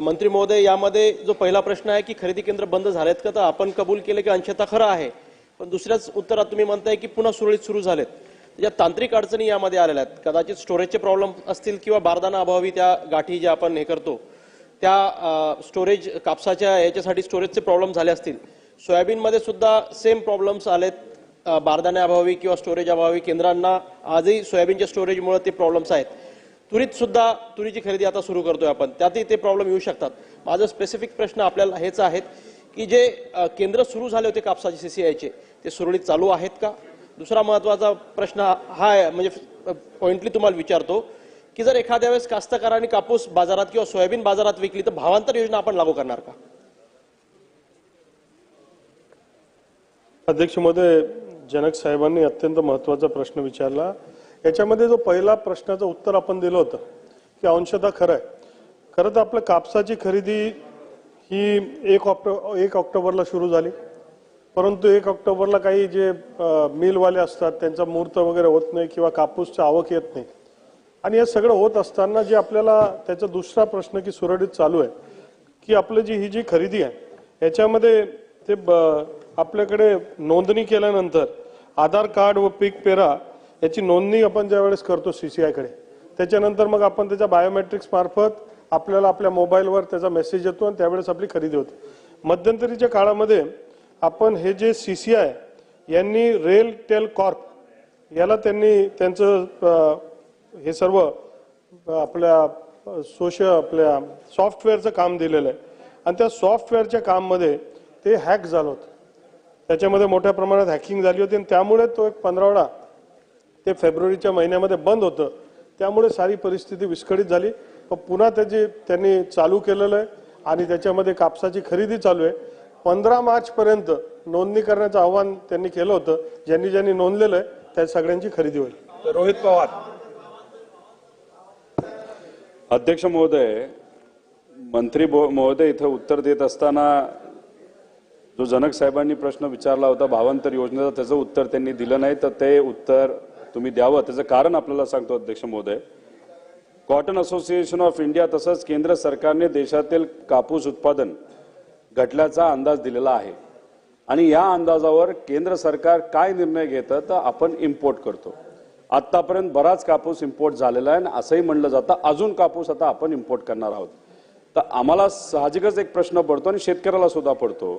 मंत्री महोदय यामध्ये जो पहिला प्रश्न आहे की खरेदी केंद्र बंद झालेत का तर आपण कबूल केले की अंशतः खरं आहे. पण दुसऱ्याच उत्तरात तुम्ही म्हणताय की पुन्हा सुरळीत सुरू झालेत. या तांत्रिक अडचणी यामध्ये आलेल्या आहेत. कदाचित स्टोरेजचे प्रॉब्लेम असतील किंवा बारदाना अभावी त्या गाठी ज्या आपण हे करतो त्या स्टोरेज कापसाच्या याच्यासाठी स्टोरेजचे प्रॉब्लेम झाले असतील. सोयाबीनमध्ये सुद्धा सेम प्रॉब्लेम्स आलेत. अ, बारदाण्या अभावी किंवा स्टोरेज अभावी केंद्रांना आजही सोयाबीनच्या स्टोरेजमुळे ते प्रॉब्लेम्स आहेत. तुरीत सुद्धा तुरीची खरेदी आता सुरू करतोय आपण. त्यातही ते प्रॉब्लेम येऊ शकतात. माझा स्पेसिफिक प्रश्न आपल्याला हेच आहेत की जे केंद्र सुरू झाले होते कापसाचे सीसीआयचे ते सुरळीत चालू आहेत का? दुसरा महत्त्वाचा प्रश्न हा आहे म्हणजे पॉइंटली तुम्हाला विचारतो की जर एखाद्या वेळेस कास्तकारांनी कापूस बाजारात किंवा सोयाबीन बाजारात विकली तर भावांतर योजना आपण लागू करणार का? अध्यक्ष महोदय जनक साहेबांनी अत्यंत महत्त्वाचा प्रश्न विचारला. याच्यामध्ये जो पहिला प्रश्नाचं उत्तर आपण दिलं होतं की अंशतः खरं आहे. खरं तर आपलं कापसाची खरेदी ही एक ऑक्टो एक ऑक्टोबरला सुरू झाली. परंतु एक ऑक्टोबरला काही जे मिलवाले असतात त्यांचा मुहूर्त वगैरे होत नाही किंवा कापूसचा आवक येत नाही. आणि हे सगळं होत असताना जे आपल्याला त्याचा दुसरा प्रश्न की सुरळीत चालू आहे की आपलं जी ही जी खरेदी आहे याच्यामध्ये ते ब- आपल्याकडे नोंदणी केल्यानंतर आधार कार्ड व पीक पेरा याची नोंदणी आपण ज्या वेळेस करतो सी आयकडे त्याच्यानंतर मग आपण त्याच्या बायोमेट्रिक्स मार्फत आपल्याला आपल्या मोबाईलवर त्याचा मेसेज येतो आणि त्यावेळेस आपली खरेदी होते. मध्यंतरीच्या काळामध्ये आपण हे जे सी सी आय यांनी रेल टेल कॉर्प याला त्यांनी त्यांचं हे सर्व आपल्या सोशल आपल्या सॉफ्टवेअरचं काम दिलेलं आहे. आणि त्या सॉफ्टवेअरच्या काममध्ये ते हॅक झालं होतं. त्याच्यामध्ये मोठ्या प्रमाणात हॅकिंग झाली होती आणि त्यामुळे तो एक पंधरावडा ते फेब्रुवारीच्या महिन्यामध्ये बंद होतं. त्यामुळे सारी परिस्थिती विस्कळीत झाली. पण पुन्हा त्याची त्यांनी चालू केलेलं आहे आणि त्याच्यामध्ये कापसाची खरेदी चालू आहे पंधरा मार्च पर्यंत नोंदणी करण्याचं आव्हान त्यांनी केलं होतं. ज्यांनी ज्यांनी नोंदलेलं आहे त्या सगळ्यांची खरेदी होईल. रोहित पवार. अध्यक्ष महोदय मंत्री महोदय इथं उत्तर देत असताना जो जनक साहेबांनी प्रश्न विचारला होता भावांतर योजनेचा त्याचं उत्तर त्यांनी दिलं नाही तर ते उत्तर तुम्ही द्यावं. त्याचं कारण आपल्याला सांगतो अध्यक्ष महोदय. कॉटन असोसिएशन ऑफ इंडिया तसंच केंद्र सरकारने देशातील कापूस उत्पादन घटल्याचा अंदाज दिलेला आहे. आणि या अंदाजावर केंद्र सरकार काय निर्णय घेतं तर आपण इम्पोर्ट करतो. आत्तापर्यंत बराच कापूस इम्पोर्ट झालेला आहे आणि असंही म्हणलं जातं अजून कापूस आता आपण इम्पोर्ट करणार आहोत. तर आम्हाला साहजिकच एक प्रश्न पडतो आणि शेतकऱ्याला सुद्धा पडतो.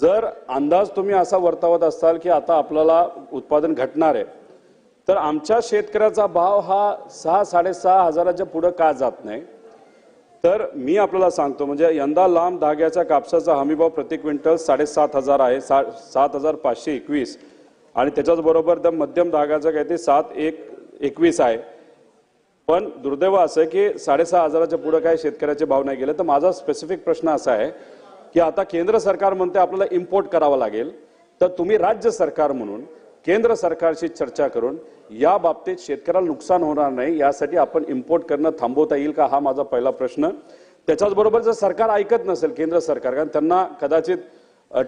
जर अंदाज तुम्ही असा वर्तवत असाल की आता आपल्याला उत्पादन घटणार आहे तर आमच्या शेतकऱ्याचा भाव हा सहा साडेसहा हजाराच्या पुढं का जात नाही? तर मी आपल्याला सांगतो म्हणजे यंदा लांब धाग्याच्या कापसाचा हमीभाव प्रति क्विंटल साडेसात हजार आहे सा सात हजार पाचशे एकवीस. आणि त्याच्याच बरोबर त्या मध्यम धाग्याचा काय ते सात एक एकवीस आहे. पण दुर्दैव असं आहे की साडेसहा हजाराच्या पुढं काय शेतकऱ्याचे भाव नाही गेले. तर माझा स्पेसिफिक प्रश्न असा आहे की आता केंद्र सरकार म्हणते आपल्याला इम्पोर्ट करावं लागेल. तर तुम्ही राज्य सरकार म्हणून केंद्र सरकारशी चर्चा करून या बाबतीत शेतकऱ्याला नुकसान होणार नाही यासाठी आपण इम्पोर्ट करणं थांबवता येईल का हा माझा पहिला प्रश्न. त्याच्याच बरोबर जर सरकार ऐकत नसेल केंद्र सरकार कारण त्यांना कदाचित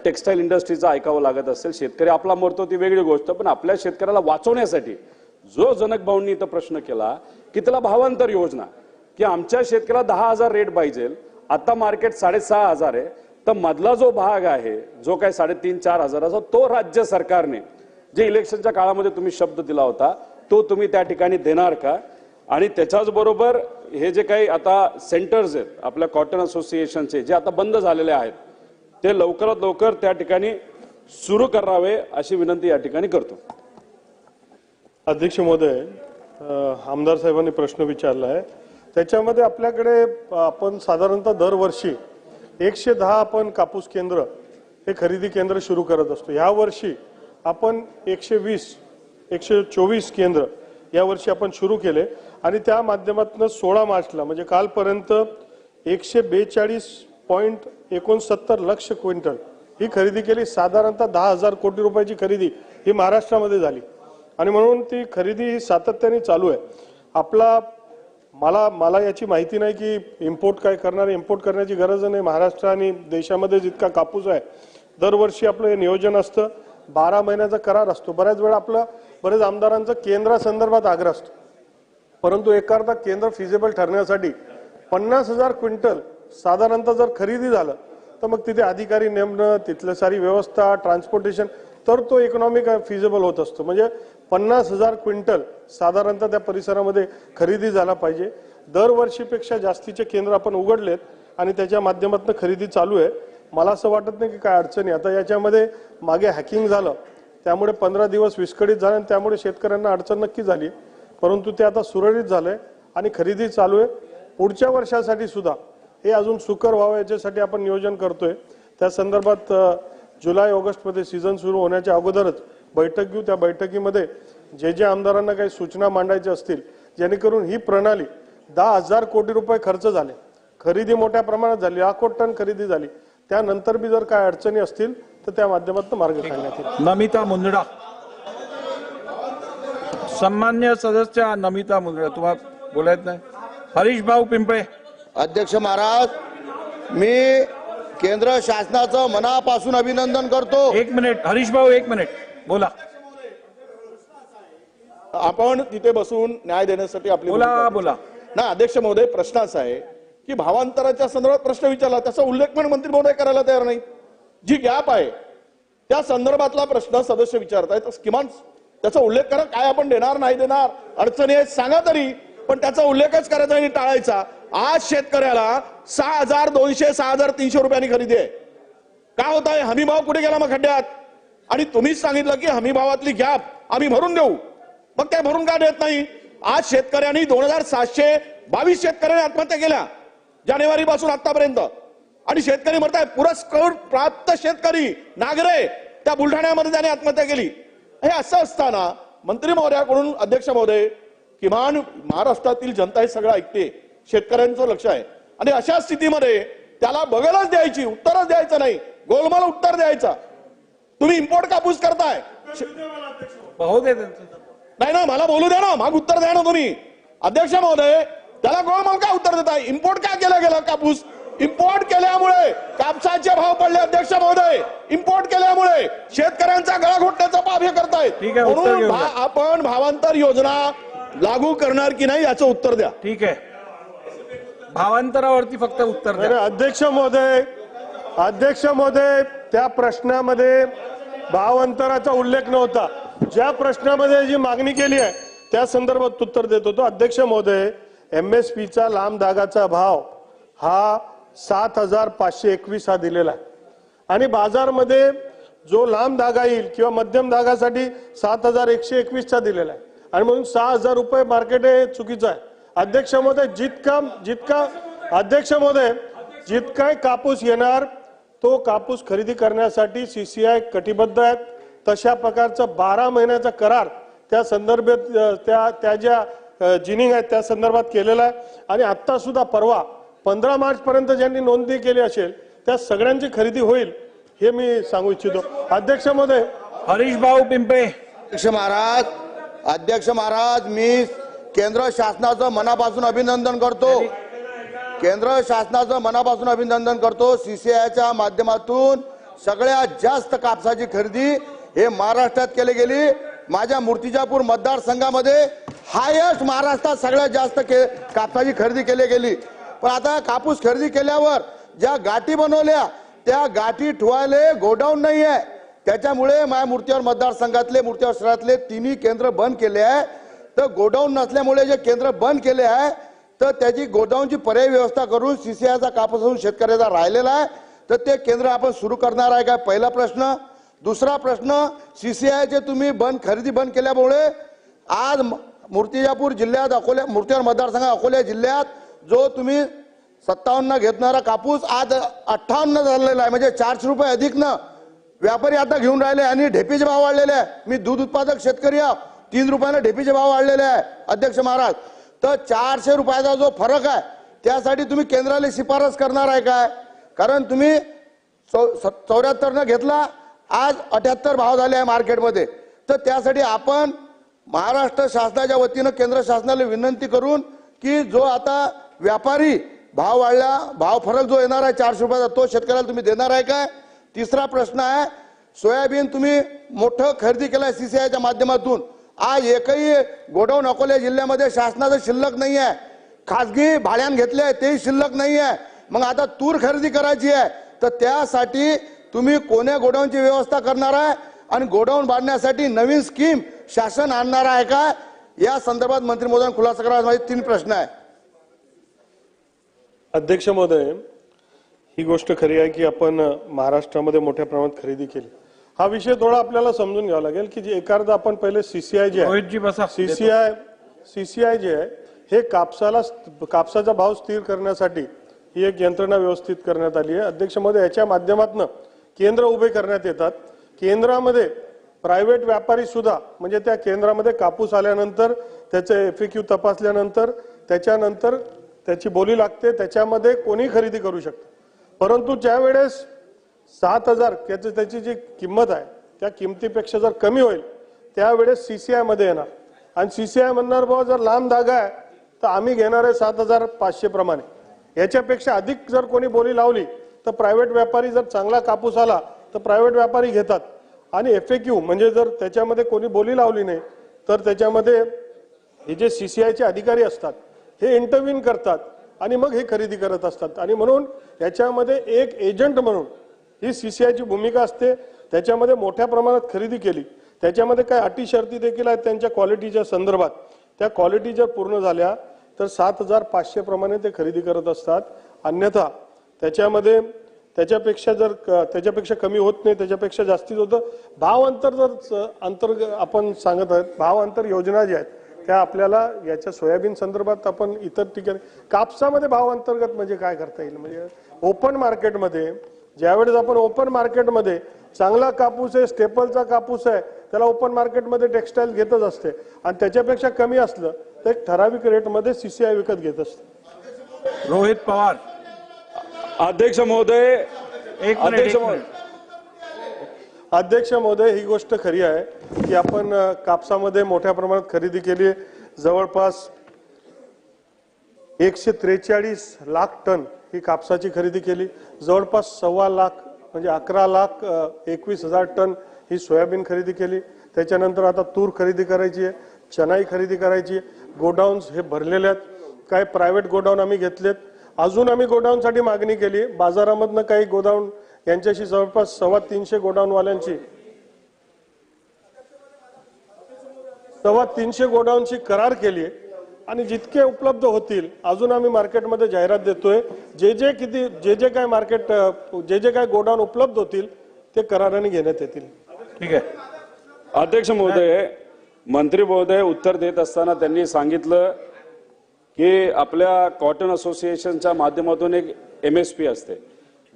टेक्स्टाईल इंडस्ट्रीचं ऐकावं लागत असेल शेतकरी आपला मरतो ती वेगळी गोष्ट पण आपल्या शेतकऱ्याला वाचवण्यासाठी जो जनक भाऊंनी इथं प्रश्न केला की त्याला भावांतर योजना की आमच्या शेतकऱ्याला दहा हजार रेट पाहिजे आता मार्केट साडेसहा हजार आहे तर मधला जो भाग आहे जो काय साडेतीन चार हजाराचा तो राज्य सरकारने जे इलेक्शनच्या काळामध्ये तुम्ही शब्द दिला होता तो तुम्ही त्या ठिकाणी देणार का? आणि त्याच्याच बरोबर हे जे काही आता सेंटर्स आहेत आपल्या कॉटन असोसिएशनचे जे आता बंद झालेले आहेत ते लवकरात लवकर त्या ठिकाणी सुरू करावे अशी विनंती या ठिकाणी करतो. अध्यक्ष महोदय आमदार साहेबांनी प्रश्न विचारला आहे. त्याच्यामध्ये आपल्याकडे आपण साधारणतः दरवर्षी एकशे दहा आपण कापूस केंद्र हे खरेदी केंद्र सुरू करत असतो. ह्या वर्षी आपण एकशे वीस एकशे चोवीस केंद्र यावर्षी आपण सुरू केले आणि त्या माध्यमातून सोळा मार्चला म्हणजे कालपर्यंत एकशे बेचाळीस पॉईंट एकोणसत्तर लक्ष क्विंटल ही खरेदी केली. साधारणतः दहा हजार कोटी रुपयाची खरेदी ही महाराष्ट्रामध्ये झाली. आणि म्हणून ती खरेदी ही सातत्याने चालू आहे. आपला मला मला याची माहिती नाही की इम्पोर्ट काय करणार इम्पोर्ट करण्याची गरज नाही. महाराष्ट्र आणि देशामध्ये जितका कापूस आहे दरवर्षी आपलं हे नियोजन असतं. बारा महिन्याचा करार असतो. बऱ्याच वेळा आपलं बरेच आमदारांचं केंद्रासंदर्भात आग्रह असतो. परंतु एखादा केंद्र फिजिबल ठरण्यासाठी पन्नास हजार क्विंटल साधारणतः जर खरेदी झालं तर मग तिथे अधिकारी नेमणं तिथलं सारी व्यवस्था ट्रान्सपोर्टेशन तर तो इकॉनॉमिक फिजिबल होत असतो. म्हणजे पन्नास हजार क्विंटल साधारणतः त्या परिसरामध्ये खरेदी झाला पाहिजे. दरवर्षीपेक्षा जास्तीचे केंद्र आपण उघडलेत आणि त्याच्या माध्यमातून खरेदी चालू आहे. मला असं वाटत नाही की काय अडचणी आता याच्यामध्ये मागे हॅकिंग झालं. त्यामुळे पंधरा दिवस विस्कळीत झालं आणि त्यामुळे शेतकऱ्यांना अडचण नक्की झाली. परंतु ते आता सुरळीत झालंय आणि खरेदी चालू आहे. पुढच्या वर्षासाठी सुद्धा. हे अजून सुकर व्हावं याच्यासाठी आपण नियोजन करतोय. त्या संदर्भात जुलै ऑगस्टमध्ये सीझन सुरू होण्याच्या अगोदरच बैठक घेऊ. त्या बैठकीमध्ये जे जे आमदारांना काही सूचना मांडायच्या असतील जेणेकरून ही प्रणाली दहा हजार कोटी रुपये खर्च झाले. खरेदी मोठ्या प्रमाणात झाली. लाखो टन खरेदी झाली. त्यानंतर बी जर काय अडचणी असतील तर त्या माध्यमातून मार्ग काढण्यात येईल नमिता मुंदडा सन्मान्य सदस्य नमिता मुंदडा तुम्हाला बोलायत नाही. हरीश भाऊ पिंपळे. अध्यक्ष महाराज मी केंद्र शासनाचं मनापासून अभिनंदन करतो. एक मिनिट हरीश भाऊ एक मिनिट. बोला. आपण तिथे बसून न्याय देण्यासाठी आपली बोला, बोला. ना अध्यक्ष महोदय प्रश्न असा आहे. की भावांतराच्या संदर्भात प्रश्न विचारला. त्याचा उल्लेख पण मंत्री महोदय करायला तयार नाही जी गॅप आहे त्या संदर्भातला प्रश्न सदस्य विचारतायत. किमान त्याचा उल्लेख करा काय आपण देणार नाही देणार अडचणी आहेत सांगा तरी. पण त्याचा उल्लेखच करायचा आणि टाळायचा. आज शेतकऱ्याला सहा हजार दोनशे सहा हजार तीनशे रुपयांनी खरेदी आहे. काय होत आहे? हमी भाव कुठे गेला मग खड्ड्यात? आणि तुम्हीच सांगितलं की हमी भावातली गॅप आम्ही भरून देऊ. मग काय भरून का देत नाही? आज शेतकऱ्यांनी दोन हजार सातशे बावीस शेतकऱ्यांनी आत्महत्या केल्या. जानेवारी पासून आतापर्यंत आणि शेतकरी म्हणताय पुरस्कार प्राप्त शेतकरी नागरे त्या बुलढाण्यामध्ये त्याने आत्महत्या केली. हे असं असताना मंत्री महोदयाकडून अध्यक्ष महोदय किमान महाराष्ट्रातील जनता हे सगळं ऐकते. शेतकऱ्यांचं लक्ष आहे. आणि अशा स्थितीमध्ये त्याला बगलच द्यायची उत्तरच द्यायचं नाही. गोलमाल उत्तर द्यायचा. तुम्ही इम्पोर्ट कापूस करताय. नाही ना मला बोलू द्या ना. माग उत्तर द्या ना तुम्ही. अध्यक्ष महोदय त्याला गोळमाल का उत्तर देताय? इम्पोर्ट का केला गेला कापूस? इम्पोर्ट केल्यामुळे कापसाचे भाव पडले अध्यक्ष महोदय. इम्पोर्ट केल्यामुळे शेतकऱ्यांचा गळा घोटण्याचा पाप हे करतायत. आहे, म्हणून आपण भावांतर योजना लागू करणार की नाही याचं उत्तर द्या. ठीक आहे. भावांतरावरती फक्त उत्तर अरे द्या अध्यक्ष महोदय अध्यक्ष महोदय त्या प्रश्नामध्ये भावांतराचा उल्लेख नव्हता. ज्या प्रश्नामध्ये जी मागणी केली आहे त्या संदर्भात उत्तर देत होतो. अध्यक्ष महोदय एम एस पीचा लांब दागाचा भाव हा सात हजार पाचशे एकवीस हा दिलेला आहे. आणि बाजारमध्ये जो लांब धागा येईल किंवा मध्यम धागासाठी सात हजार एकशे एकवीसचा दिलेला आहे. आणि म्हणून सहा हजार रुपये मार्केट हे चुकीचं आहे. अध्यक्ष महोदय जितका जितका अध्यक्ष महोदय जितका कापूस येणार तो कापूस खरेदी करण्यासाठी सी सी आय कटिबद्ध आहेत. तशा प्रकारचा बारा महिन्याचा करार त्या संदर्भात त्या त्या ज्या जिनिंग आहेत त्या संदर्भात केलेला आहे. आणि आत्ता सुद्धा परवा पंधरा मार्च पर्यंत ज्यांनी नोंदणी केली असेल त्या सगळ्यांची खरेदी होईल हे मी सांगू इच्छितो. अध्यक्ष महोदय. हरीश भाऊ पिंपळे अध्यक्ष महाराज अध्यक्ष महाराज मी केंद्र शासनाचं मनापासून अभिनंदन करतो. केंद्र शासनाचं मनापासून अभिनंदन करतो. सीसीआयच्या माध्यमातून सगळ्यात जास्त कापसाची खरेदी हे महाराष्ट्रात केली गेली. माझ्या मूर्तिजापूर मतदारसंघामध्ये हायेस्ट महाराष्ट्रात सगळ्यात जास्त के कापसाची खरेदी केली गेली. पण आता कापूस खरेदी केल्यावर ज्या गाठी बनवल्या त्या गाठी ठेवायला गोडाऊन नाही आहे त्याच्यामुळे माझ्या मूर्तीवर मतदारसंघातले मूर्तीवर शहरातले तिन्ही केंद्र बंद केले आहे. तर गोडाऊन नसल्यामुळे जे केंद्र बंद केले आहे तर त्याची गोडाऊनची पर्यायी व्यवस्था करून सीसीआयचा कापूस शेतकऱ्याचा राहिलेला आहे. तर ते केंद्र आपण सुरू करणार आहे का? पहिला प्रश्न. दुसरा प्रश्न सीसीआयचे तुम्ही बंद खरेदी बंद केल्यामुळे आज म- मूर्तिजापूर जिल्ह्यात अकोल्या मूर्तीवर मतदारसंघ अकोल्या जिल्ह्यात जो तुम्ही सत्तावन्न घेतणारा कापूस आज अठ्ठावन्न झालेला आहे म्हणजे चारशे रुपये अधिक न व्यापारी आता घेऊन राहिले आणि ढेपीचे भाव वाढलेले आहे. मी दूध उत्पादक शेतकरी आहे तीन रुपयाने ढेपीचे भाव वाढलेले आहे अध्यक्ष महाराज. तर चारशे रुपयाचा जो फरक आहे त्यासाठी तुम्ही केंद्राला शिफारस करणार आहे काय? कारण तुम्ही चौऱ्याहत्तर चौऱ्याहत्तरनं घेतला आज अठ्याहत्तर भाव झाले आहे मार्केटमध्ये. तर त्यासाठी आपण महाराष्ट्र शासनाच्या वतीनं केंद्र शासनाला विनंती करून की जो आता व्यापारी भाव वाढला भाव फरक जो येणार आहे चारशे रुपयाचा तो शेतकऱ्याला तुम्ही देणार आहे काय? तिसरा प्रश्न आहे सोयाबीन तुम्ही मोठं खरेदी केलंय सीसीआयच्या माध्यमातून. आज एकही गोडाऊन अकोला जिल्ह्यामध्ये शासनाचं शिल्लक नाही आहे. खासगी भाड्यान घेतले आहे तेही शिल्लक नाही आहे. मग आता तूर खरेदी करायची आहे. तर त्यासाठी तुम्ही कोण्या गोडाऊनची व्यवस्था करणार आहे आणि गोडाऊन बांधण्यासाठी नवीन स्कीम शासन आणणार आहे का? या संदर्भात मंत्री महोदयांनी खुलासा करा माझे तीन प्रश्न आहे. अध्यक्ष महोदय ही गोष्ट खरी आहे की आपण महाराष्ट्रामध्ये मोठ्या प्रमाणात खरेदी केली. हा विषय थोडा आपल्याला समजून घ्यावा लागेल की जे एखादा आपण पहिले सीसीआय जे आहे सीसीआय सीसीआय जे आहे हे कापसाला कापसाचा भाव स्थिर करण्यासाठी ही एक यंत्रणा व्यवस्थित करण्यात आली आहे. अध्यक्ष महोदय याच्या माध्यमातून केंद्र उभे करण्यात येतात. केंद्रामध्ये प्रायव्हेट व्यापारी सुद्धा म्हणजे त्या केंद्रामध्ये कापूस आल्यानंतर त्याचे एफिक्यू तपासल्यानंतर त्याच्यानंतर त्याची बोली लागते त्याच्यामध्ये कोणी खरेदी करू शकतं. परंतु ज्या वेळेस सात हजार त्याची त्याची जी किंमत आहे त्या किमतीपेक्षा जर कमी होईल त्यावेळेस सी सी आयमध्ये येणार. आणि सी सी आय म्हणणार बाबा जर लांब धागा आहे तर आम्ही घेणार आहे सात हजार पाचशे प्रमाणे. याच्यापेक्षा अधिक जर कोणी बोली लावली तर प्रायव्हेट व्यापारी जर चांगला कापूस आला तर प्रायव्हेट व्यापारी घेतात. आणि एफ म्हणजे जर त्याच्यामध्ये कोणी बोली लावली नाही तर त्याच्यामध्ये हे जे सी सी आयचे अधिकारी असतात हे इंटरव्ह्यून करतात आणि मग हे खरेदी करत असतात. आणि म्हणून याच्यामध्ये एक एजंट म्हणून ही सी सी आयची भूमिका असते. त्याच्यामध्ये मोठ्या प्रमाणात खरेदी केली. त्याच्यामध्ये काय अटी शर्ती देखील आहेत त्यांच्या क्वालिटीच्या संदर्भात. त्या क्वालिटी जर पूर्ण झाल्या तर सात हजार पाचशे प्रमाणे ते खरेदी करत असतात. अन्यथा त्याच्यामध्ये त्याच्यापेक्षा जर क- त्याच्यापेक्षा कमी होत नाही त्याच्यापेक्षा जास्तीच होतं. भाव अंतर जर अंतर आपण सांगत आहोत भाव अंतर योजना ज्या आहेत त्या आपल्याला याच्या सोयाबीन संदर्भात आपण इतर ठिकाणी कापसामध्ये भाव अंतर्गत म्हणजे काय करता येईल? म्हणजे ओपन मार्केटमध्ये ज्यावेळेस आपण ओपन मार्केटमध्ये चांगला कापूस आहे स्टेपलचा कापूस आहे त्याला ओपन मार्केटमध्ये टेक्स्टाईल घेतच असते. आणि त्याच्यापेक्षा कमी असलं तर एक ठराविक रेटमध्ये सीसीआय विकत घेत असते. रोहित पवार. अध्यक्ष महोदय अध्यक्ष महोदय. अध्यक्ष महोदय ही गोष्ट खरी आहे की आपण कापसामध्ये मोठ्या प्रमाणात खरेदी केली आहे. जवळपास एकशे त्रेचाळीस लाख टन ही कापसाची खरेदी केली. जवळपास सव्वा लाख म्हणजे अकरा लाख एकवीस हजार टन ही सोयाबीन खरेदी केली. त्याच्यानंतर आता तूर खरेदी करायची आहे चनाई खरेदी करायची आहे. गोडाऊन्स हे भरलेले आहेत. काही प्रायव्हेट गोडाऊन आम्ही घेतलेत. अजून आम्ही गोडाऊनसाठी मागणी केली. बाजारामधनं काही गोडाऊन यांच्याशी जवळपास सव्वा तीनशे गोडाऊनवाल्यांची सव्वा तीनशे गोडाऊनची करार केली आणि जितके उपलब्ध होतील अजून आम्ही मार्केटमध्ये जाहिरात देतोय. जे जे किती जे जे काय मार्केट जे जे काय गोडाऊन उपलब्ध होतील ते कराराने घेण्यात येतील. ठीक आहे. अध्यक्ष महोदय मंत्री महोदय उत्तर देत असताना त्यांनी सांगितलं की आपल्या कॉटन असोसिएशनच्या माध्यमातून एक एम एस पी असते.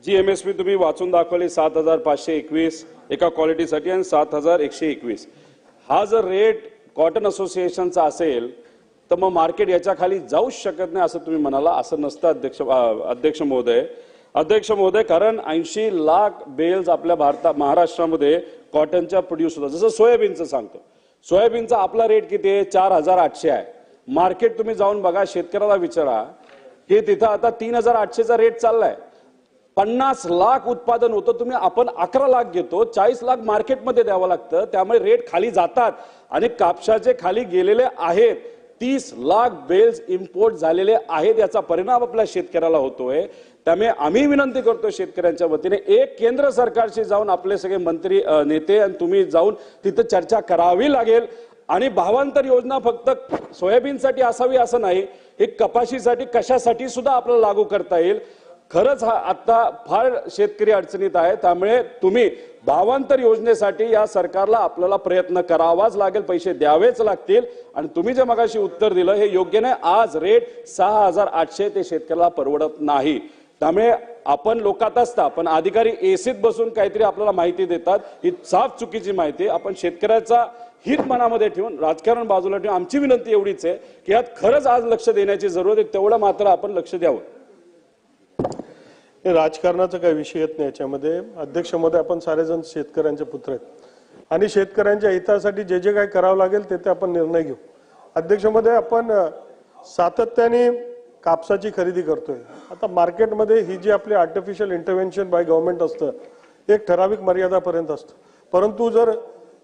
जी एम एस पी तुम्ही वाचून दाखवली सात हजार पाचशे एकवीस एका क्वालिटीसाठी आणि सात हजार एकशे एकवीस. हा जर रेट कॉटन असोसिएशनचा असेल तर मग मार्केट याच्या खाली जाऊच शकत नाही असं तुम्ही म्हणाला असं नसतं अध्यक्ष अध्यक्ष महोदय. अध्यक्ष महोदय कारण ऐंशी लाख बेल्स आपल्या भारतात महाराष्ट्रामध्ये कॉटनच्या प्रोड्यूस होतात. जसं सोयाबीनचं सांगतो. सोयाबीनचा आपला रेट किती आहे? चार हजार आठशे आहे. मार्केट तुम्ही जाऊन बघा शेतकऱ्याला विचारा. की तिथं आता तीन हजार आठशेचा रेट चाललाय. पन्नास लाख उत्पादन होतं तुम्ही आपण अकरा लाख घेतो चाळीस लाख मार्केटमध्ये द्यावं लागतं त्यामुळे रेट खाली जातात. आणि कापसाचे खाली गेलेले आहेत. तीस लाख बेल्स इम्पोर्ट झालेले आहेत याचा परिणाम आपल्या शेतकऱ्याला होतोय. त्यामुळे आम्ही विनंती करतो शेतकऱ्यांच्या वतीने एक केंद्र सरकारशी जाऊन आपले सगळे मंत्री नेते आणि तुम्ही जाऊन तिथं चर्चा करावी लागेल. आणि भावांतर योजना फक्त सोयाबीनसाठी असावी असं नाही हे कपाशीसाठी कशासाठी सुद्धा आपल्याला लागू करता येईल. खरंच हा आता फार शेतकरी अडचणीत आहे त्यामुळे तुम्ही भावांतर योजनेसाठी या सरकारला आपल्याला प्रयत्न करावाच लागेल पैसे द्यावेच लागतील. आणि तुम्ही जे मगाशी उत्तर दिलं हे योग्य नाही. आज रेट सहा हजार आठशे ते शेतकऱ्याला परवडत नाही. त्यामुळे आपण लोकात असता पण अधिकारी एसीत बसून काहीतरी आपल्याला माहिती देतात. ही साफ चुकीची माहिती. आपण शेतकऱ्याचा हित मनामध्ये ठेवून राजकारण बाजूला ठेवून आमची विनंती एवढीच आहे की यात खरंच आज लक्ष देण्याची जरूरत आहे तेवढं मात्र आपण लक्ष द्यावं. राजकारणाचा काही विषय येत नाही याच्यामध्ये. अध्यक्षमध्ये आपण सारेजण शेतकऱ्यांचे पुत्र आहेत. आणि शेतकऱ्यांच्या हितासाठी जे जे काय करावं लागेल ते ते आपण निर्णय घेऊ. अध्यक्षमध्ये आपण सातत्याने कापसाची खरेदी करतोय. आता मार्केटमध्ये ही जी आपली आर्टिफिशियल इंटरव्हेन्शन बाय गव्हर्नमेंट असतं एक ठराविक मर्यादापर्यंत असतं. परंतु जर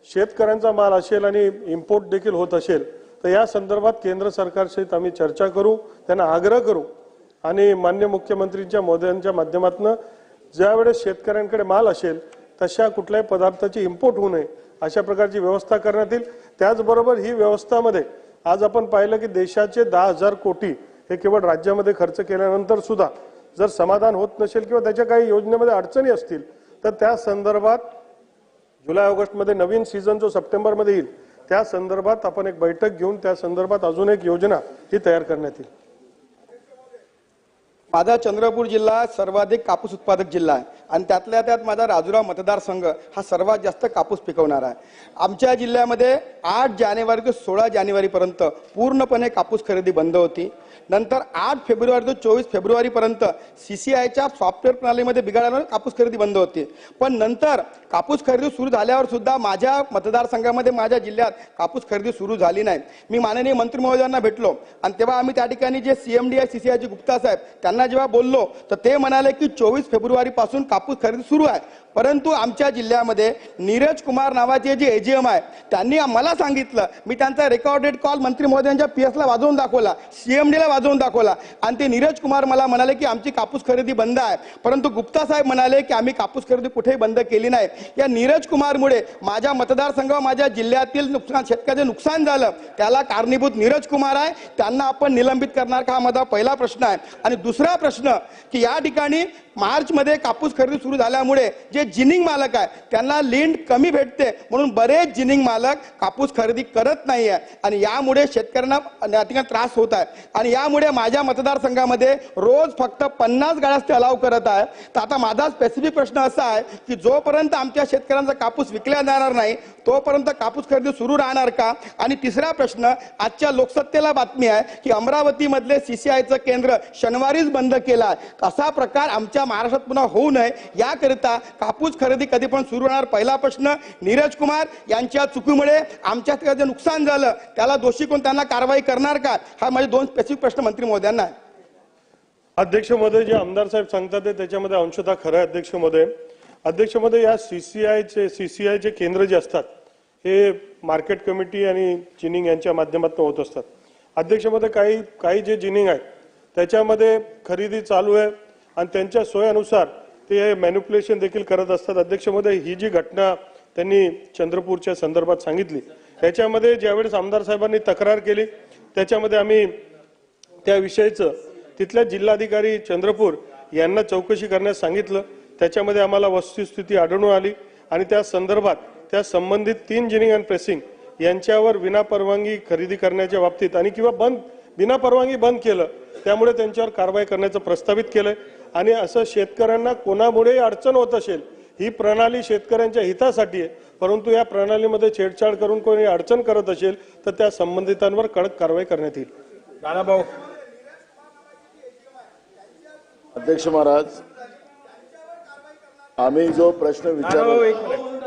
शेतकऱ्यांचा माल असेल आणि इम्पोर्ट देखील होत असेल तर या संदर्भात केंद्र सरकारशी आम्ही चर्चा करू त्यांना आग्रह करू. आणि मान्य मुख्यमंत्रींच्या मोदयांच्या माध्यमातून ज्यावेळेस शेतकऱ्यांकडे माल असेल तशा कुठल्याही पदार्थाची इम्पोर्ट होऊ नये अशा प्रकारची व्यवस्था करण्यात येईल. त्याचबरोबर ही व्यवस्थामध्ये आज आपण पाहिलं की देशाचे दहा हजार कोटी हे केवळ राज्यामध्ये खर्च केल्यानंतर सुद्धा जर समाधान होत नसेल किंवा त्याच्या काही योजनेमध्ये अडचणी असतील तर त्या संदर्भात जुलै ऑगस्टमध्ये नवीन सीझन जो सप्टेंबरमध्ये येईल त्या संदर्भात आपण एक बैठक घेऊन त्या संदर्भात अजून एक योजना ही तयार करण्यात येईल. माझा चंद्रपूर जिल्हा सर्वाधिक कापूस उत्पादक जिल्हा आहे. आणि त्यातल्या त्यात माझा राजुरा मतदारसंघ हा सर्वात जास्त कापूस पिकवणारा आहे. आमच्या जिल्ह्यामध्ये आठ जानेवारी ते सोळा जानेवारीपर्यंत पूर्णपणे कापूस खरेदी बंद होती. नंतर आठ फेब्रुवारी ते चोवीस फेब्रुवारीपर्यंत सी सी आयच्या सॉफ्टवेअर प्रणालीमध्ये बिघाडामुळे कापूस खरेदी बंद होती. पण नंतर कापूस खरेदी सुरू झाल्यावर सुद्धा माझ्या मतदारसंघामध्ये माझ्या जिल्ह्यात कापूस खरेदी सुरू झाली नाही. मी माननीय मंत्री महोदयांना भेटलो आणि तेव्हा आम्ही त्या ठिकाणी जे सी एम डी आहे सीसीआयचे गुप्ता साहेब त्यांना जेव्हा बोललो तर ते म्हणाले की चोवीस फेब्रुवारीपासून कापूस खरेदी सुरू आहे. परंतु आमच्या जिल्ह्यामध्ये नीरज कुमार नावाचे जे एजीएम आहे त्यांनी मला सांगितलं. मी त्यांचा रेकॉर्डेड कॉल मंत्री महोदयांच्या पीएसला वाजवून दाखवला सीएमडीला वाजवून दाखवला. आणि ते नीरज कुमार मला म्हणाले की आमची कापूस खरेदी बंद आहे. परंतु गुप्ता साहेब म्हणाले की आम्ही कापूस खरेदी कुठेही बंद केली नाही. या नीरज कुमारमुळे माझ्या मतदारसंघ माझ्या जिल्ह्यातील नुकसान शेतकऱ्याचे नुकसान झालं. त्याला कारणीभूत नीरज कुमार आहे. त्यांना आपण निलंबित करणार का? हा माझा पहिला प्रश्न आहे. आणि दुसरा प्रश्न की या ठिकाणी मार्चमध्ये कापूस खरेदी सुरू झाल्यामुळे जे जिनिंग मालक आहे त्यांना लिंड कमी भेटते. म्हणून बरेच जिनिंग मालक कापूस खरेदी करत नाही आहे आणि यामुळे शेतकऱ्यांना या त्रास होत आहे. आणि यामुळे माझ्या मतदारसंघामध्ये रोज फक्त पन्नास गाड्याच ते अलाव करत आहे. तर आता माझा स्पेसिफिक प्रश्न असा आहे की जोपर्यंत आमच्या शेतकऱ्यांचा कापूस विकला जाणार नाही तोपर्यंत कापूस खरेदी सुरू राहणार का? आणि तिसरा प्रश्न आजच्या लोकसत्तेला बातमी आहे की अमरावतीमधले सीसीआयचं केंद्र शनिवारीच बंद केलं आहे. असा प्रकार आमच्या महाराष्ट्रात पुन्हा होऊ नये याकरिता कापूस खरेदी कधी पण सुरू होणार? पहिला प्रश्न नीरज कुमार यांच्या चुकीमुळे आमच्या जे नुकसान झालं त्याला दोषी कोण त्यांना कारवाई करणार का? हा माझे दोन स्पेसिफिक प्रश्न मंत्री महोदयांना आहे अध्यक्ष महोदय जे आमदार साहेब सांगतात ते त्याच्यामध्ये अंशतः खरं आहे अध्यक्ष महोदय. अध्यक्ष महोदय या सीसीआयचे सीसीआयचे केंद्र जे असतात हे मार्केट कमिटी आणि जिनिंग यांच्या माध्यमातून होत असतात. अध्यक्षमध्ये काही काही जे जिनिंग आहे त्याच्यामध्ये खरेदी चालू आहे आणि त्यांच्या सोयानुसार ते मॅन्युप्युलेशन देखील करत असतात. अध्यक्ष महोदय ही जी घटना त्यांनी चंद्रपूरच्या संदर्भात सांगितली त्याच्यामध्ये ज्यावेळेस आमदार साहेबांनी तक्रार केली त्याच्यामध्ये आम्ही त्याविषयीचं तिथल्या जिल्हाधिकारी चंद्रपूर यांना चौकशी करण्यास सांगितलं. त्याच्यामध्ये आम्हाला वस्तुस्थिती आढळून आली आणि त्या संदर्भात त्या संबंधित तीन जिनिंग अँड प्रेसिंग यांच्यावर विनापरवानगी खरेदी करण्याच्या बाबतीत आणि किंवा बंद विनापरवानगी बंद केलं त्यामुळे त्यांच्यावर कारवाई करण्याचं प्रस्तावित केलंय. आणि असं शेतकऱ्यांना कोणामुळे अडचण होत असेल ही प्रणाली शेतकऱ्यांच्या हितासाठी आहे. परंतु या प्रणालीमध्ये छेडछाड करून कोणी अडचण करत असेल तर त्या संबंधितांवर कडक कारवाई करण्यात येईल. दादाभाऊ अध्यक्ष महाराज आम्ही जो प्रश्न दादाभाऊ विचारला एक मिनिट.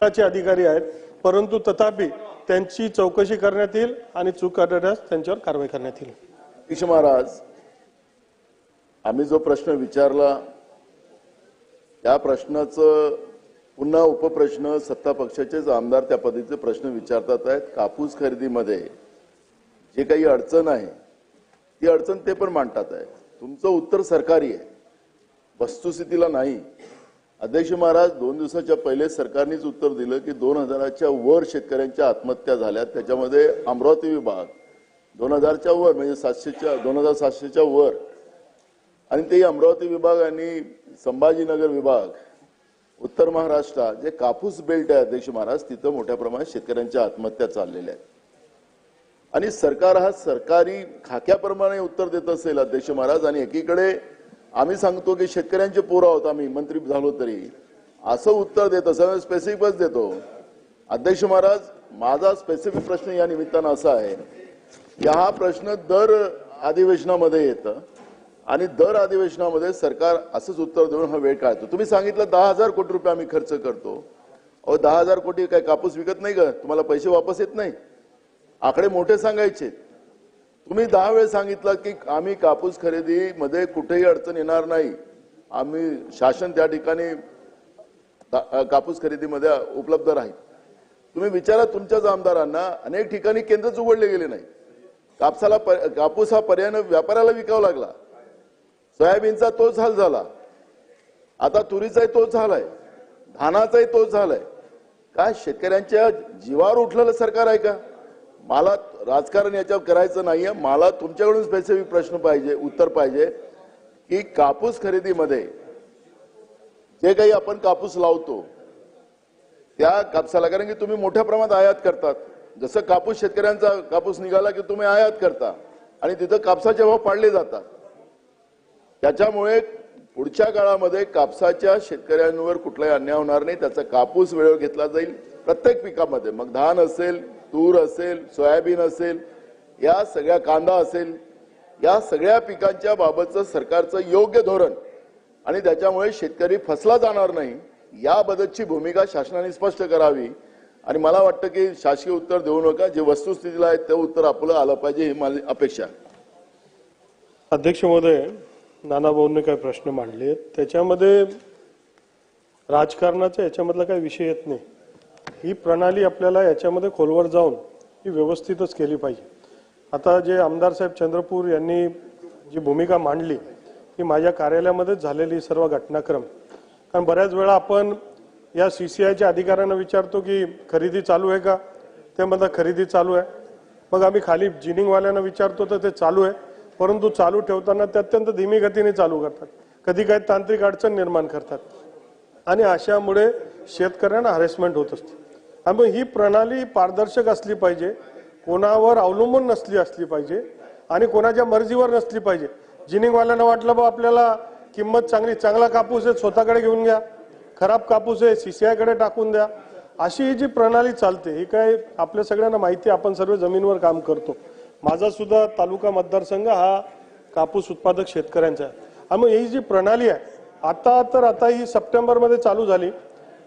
चे अधिकारी आहेत परंतु तथापि त्यांची चौकशी करण्यात येईल आणि चूक करणाऱ्यास त्यांच्यावर कारवाई करण्यात येईल. अध्यक्ष महाराज आम्ही जो प्रश्न विचारला त्या प्रश्नाचं पुन्हा उपप्रश्न सत्ता पक्षाचेच आमदार त्या पद्धतीचे प्रश्न विचारतात आहेत. कापूस खरेदीमध्ये जे काही अडचण आहे ती अडचण ते पण मांडतात आहे तुमचं उत्तर सरकारी आहे. वस्तुस्थितीला नाही. अध्यक्ष महाराज दोन दिवसाच्या पहिले सरकारनेच उत्तर दिलं की दोन हजाराच्या वर शेतकऱ्यांच्या आत्महत्या झाल्या. त्याच्यामध्ये अमरावती विभाग दोन हजारच्या वर म्हणजे सातशेच्या दोन हजार सातशेच्या वर. आणि ते अमरावती विभाग आणि संभाजीनगर विभाग उत्तर महाराष्ट्रात जे कापूस बेल्ट आहे अध्यक्ष महाराज तिथं मोठ्या प्रमाणात शेतकऱ्यांच्या आत्महत्या चाललेल्या आहेत. आणि सरकार हा सरकारी खाक्याप्रमाणे उत्तर देत असेल अध्यक्ष महाराज आणि एकीकडे आम्ही सांगतो की शेतकऱ्यांचे पोरं आहोत आम्ही मंत्री झालो तरी. असं उत्तर देत असं स्पेसिफिकच देतो. अध्यक्ष महाराज माझा स्पेसिफिक प्रश्न या निमित्तानं असा आहे की हा प्रश्न दर अधिवेशनामध्ये येतं आणि दर अधिवेशनामध्ये सरकार असंच उत्तर देऊन हा वेळ काढतो. तुम्ही सांगितलं दहा हजार कोटी रुपये आम्ही खर्च करतो. अहो दहा हजार कोटी काय कापूस विकत नाही का? तुम्हाला पैसे वापस येत नाही? आकडे मोठे सांगायचे. तुम्ही दहा वेळ सांगितलं की आम्ही कापूस खरेदीमध्ये कुठेही अडचण येणार नाही. आम्ही शासन त्या ठिकाणी का- कापूस खरेदीमध्ये उपलब्ध राहील. तुम्ही विचारा तुमच्याच आमदारांना अनेक ठिकाणी केंद्रच उघडले गेले नाही कापसाला कापूस हा पर्याय व्यापाऱ्याला विकावा लागला. सोयाबीनचा तोच हाल झाला. आता तुरीचाही तोच झालाय धानाचाही तोच झालाय काय शेतकऱ्यांच्या जीवावर उठलेलं सरकार आहे का? मला राजकारण याच्यावर करायचं नाहीये. मला तुमच्याकडून स्पेसिफिक प्रश्न पाहिजे उत्तर पाहिजे की कापूस खरेदीमध्ये जे काही आपण कापूस लावतो त्या कापसाला कारण की तुम्ही मोठ्या प्रमाणात आयात करतात. जसं कापूस शेतकऱ्यांचा कापूस निघाला की तुम्ही आयात करता आणि तिथं कापसाचे भाव पाडले जातात. त्याच्यामुळे पुढच्या काळामध्ये कापसाच्या शेतकऱ्यांवर कुठलाही अन्याय होणार नाही. त्याचा कापूस वेळेवर घेतला जाईल प्रत्येक पिकामध्ये. मग धान असेल तूर असेल सोयाबीन असेल या सगळ्या कांदा असेल या सगळ्या पिकांच्या बाबतचं सरकारचं योग्य धोरण आणि त्याच्यामुळे शेतकरी फसला जाणार नाही याबद्दलची भूमिका शासनाने स्पष्ट करावी. आणि मला वाटतं की शासकीय उत्तर देऊ नका. जे वस्तुस्थितीला आहे ते उत्तर आपलं आलं पाहिजे ही माझी अपेक्षा आहे. अध्यक्ष महोदय नाना भाऊंनी काही प्रश्न मांडले. त्याच्यामध्ये राजकारणाचा याच्यामधला काही विषय येत नाही. ही प्रणाली आपल्याला याच्यामध्ये खोलवर जाऊन ही व्यवस्थितच केली पाहिजे. आता जे आमदार साहेब चंद्रपूर यांनी जी भूमिका मांडली ही माझ्या कार्यालयामध्येच झालेली सर्व घटनाक्रम. कारण बऱ्याच वेळा आपण या सीसीआयच्या अधिकाऱ्यांना विचारतो की खरेदी चालू आहे का? ते म्हणतात खरेदी चालू आहे. मग आम्ही खाली जिनिंगवाल्यांना विचारतो तर ते चालू आहे. परंतु चालू ठेवताना ते अत्यंत धीमी गतीने चालू करतात. कधी काही तांत्रिक अडचण निर्माण करतात. आणि अशामुळे शेतकऱ्यांना हॅरेसमेंट होत असते. आणि मग ही प्रणाली पारदर्शक असली पाहिजे. कोणावर अवलंबून नसली असली पाहिजे. आणि कोणाच्या मर्जीवर नसली पाहिजे. जिनिंगवाल्यांना वाटलं बा आपल्याला किंमत चांगली चांगला कापूस आहे स्वतःकडे घेऊन घ्या. खराब कापूस आहे सीसीआयकडे टाकून द्या. अशी ही जी प्रणाली चालते ही काय आपल्या सगळ्यांना माहिती आपण सर्व जमीनवर काम करतो. माझा सुद्धा तालुका मतदारसंघ हा कापूस उत्पादक शेतकऱ्यांचा आहे. आणि मग ही जी प्रणाली आहे आता तर आता ही सप्टेंबरमध्ये चालू झाली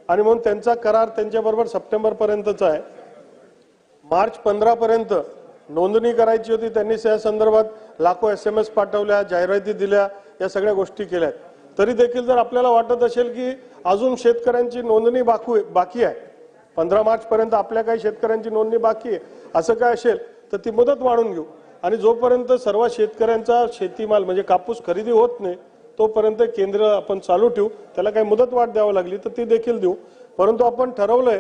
आणि म्हणून त्यांचा करार त्यांच्याबरोबर सप्टेंबरपर्यंतच आहे. मार्च पंधरापर्यंत नोंदणी करायची होती त्यांनी या संदर्भात लाखो एस एम एस पाठवल्या जाहिराती दिल्या या सगळ्या गोष्टी केल्या. आहेत तरी देखील जर आपल्याला वाटत असेल की अजून शेतकऱ्यांची नोंदणी बाकू बाकी आहे पंधरा मार्च पर्यंत आपल्या काही शेतकऱ्यांची नोंदणी बाकी आहे असं काय असेल तर ती मुदत वाढून घेऊ. आणि जोपर्यंत सर्व शेतकऱ्यांचा शेतीमाल म्हणजे कापूस खरेदी होत नाही तोपर्यंत केंद्र आपण चालू ठेवू त्याला काही मुदत वाढ द्यावी लागली तर ती देखील देऊ. परंतु आपण ठरवलंय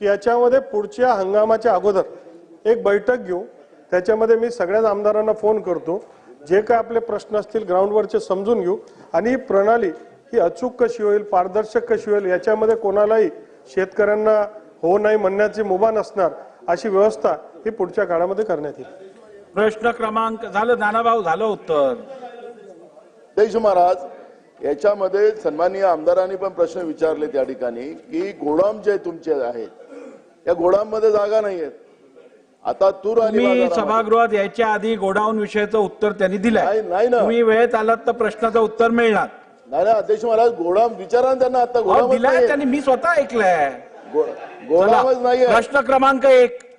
की याच्यामध्ये पुढच्या हंगामाच्या अगोदर एक बैठक घेऊ. त्याच्यामध्ये मी सगळ्याच आमदारांना फोन करतो. जे काय आपले प्रश्न असतील ग्राउंडवरचे समजून घेऊ. आणि ही प्रणाली ही अचूक कशी होईल पारदर्शक कशी होईल याच्यामध्ये कोणालाही शेतकऱ्यांना हो नाही म्हणण्याची मुभा नसणार अशी व्यवस्था ही पुढच्या काळामध्ये करण्यात येईल. प्रश्न क्रमांक झालं नानाभाऊ झालं उत्तर. देश महाराज. याच्यामध्ये सन्माननीय आमदारांनी पण प्रश्न विचारले त्या ठिकाणी की गोडाम जे तुमचे आहेत या गोडाममध्ये जागा नाहीयेत. आता तूर आणि मी सभागृहात यायच्या आधी गोडाऊन विषयाचं उत्तर त्यांनी दिलंय. नाही- नाही ना. तुम्ही वेळेत आलात तर प्रश्नाचं उत्तर मिळणार. नाही ना अध्यक्ष महाराज गोडाम विचारा ना त्यांना. आता अहो, गोडामच दिलाय नाहीये. त्यांनी मी स्वतः ऐकलंय. गो- गोडामच चला, नाहीये. प्रश्न क्रमांक एक.